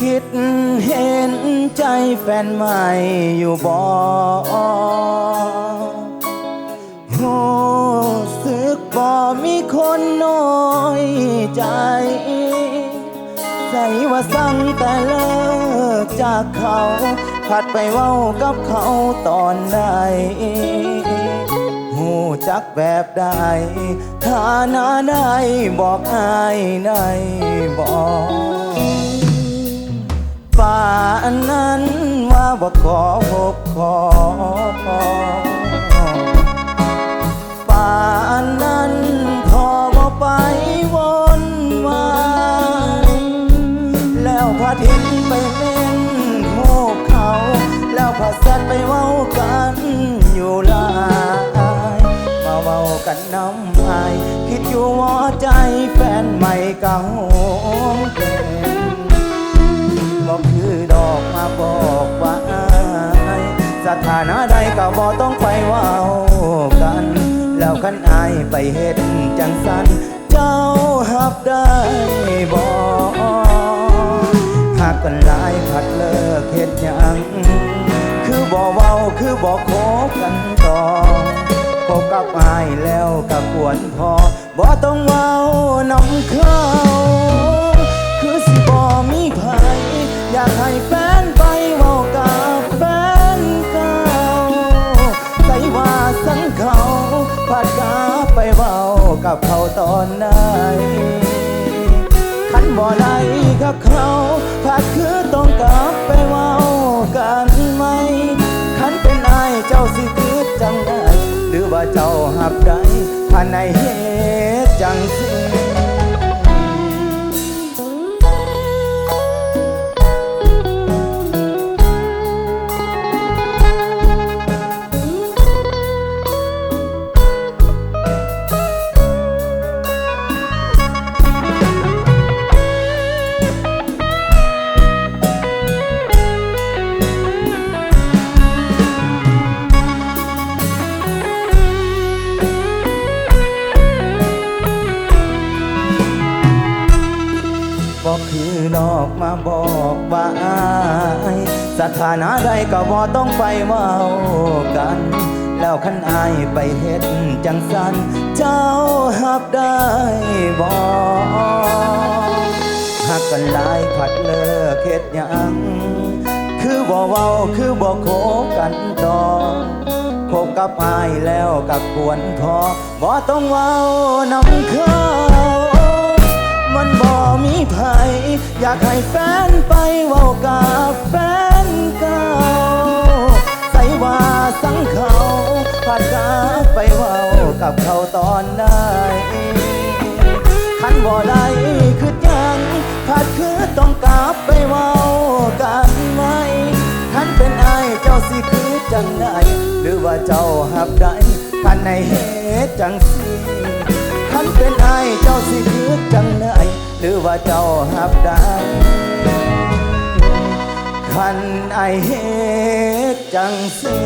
คิดเห็นใจแฟนใหม่อยู่บ่รู้สึกบ่มีคนน้อยใจใจว่าสั่งแต่เลิกจากเขา ผัดไปเว้ากับเขาตอนใดหูจักแบบใดฐานะใดบอกอายในบอก ป่านนั้นว่าบ่ขอพบขอป่านนั้นพอบ่ไปวนวายแล้วพระทินไปเล่นโหกเขา แล้วพระสัตว์ไปเว้ากันอยู่ลายมาเว้ากันน้ำอายคิดอยู่ว่าใจแฟนใหม่เก่าเป็นบอก คันอายไปเฮ็ดจังสัน เจ้าหับได้บอกหากกันหลายผัดเลิกเฮ็ดหยังคือบ่เว้าคือบ่คบกันต่อคบกับอายแล้วกับควรพอบ่ต้องเว้าน้ำเขา คือสิบ่มีไผอยากให้แฟ กับเขาตอนไหนขันบ่อได้กับเขาผัดคือต้องกลับไปเว้ากันไหมขันเป็นอายเจ้าสิคิดจังได้หรือว่าเจ้าหับได้ภานใน นอกมาบอกว่าอายสถานะใดก็บ่ต้องไปเว้ากัน แล้วคันอายไปเฮ็ดจังสัน เจ้าหับได้บ่หักกันหลายผัดเลิกเฮ็ดหยังคือบ่เว้าคือบ่โคกันต่อพบกับอายแล้วกับควรพอบ่ต้องเว้านำเขา มันบ่มีไผอยากให้แฟนไปเว้ากับแฟนเก่าใส่ว่าสังเขาผัดกาไปเว้ากับเขาตอนใดคันบ่ได้คือยังผัดคือต้องกลับไปเว้ากันไหมคันเป็นไอเจ้าสิคือจังไดหรือว่าเจ้าหับได้คันในเหตุจังสิคันเป็นไอเจ้าสิคือ ว่าเจ้าหับได้คันไอเฮ็ดจังสี